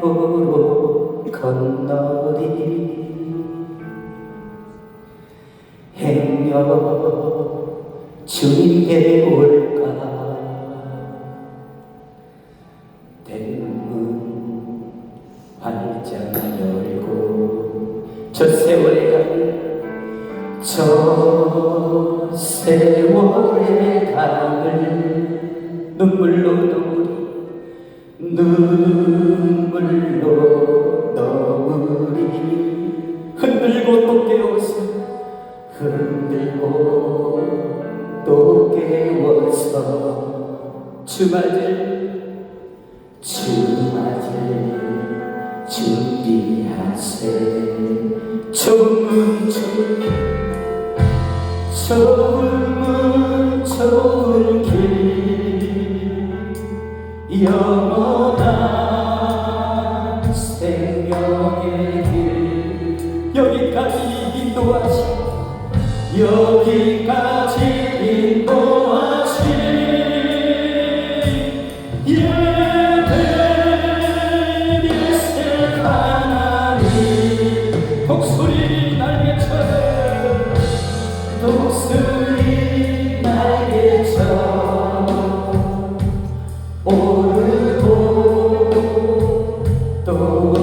기도로 건너리. 행여 주님께 올까? 대문 활짝 열고 저 세월의 강을 저 세월의 강을 눈물로 주맞을 주맞을 준비하세. 좋은 줄 좋은 좋은 길 영원한 생명의 길. 여기까지 인도하시 여기까지 인도 Oh,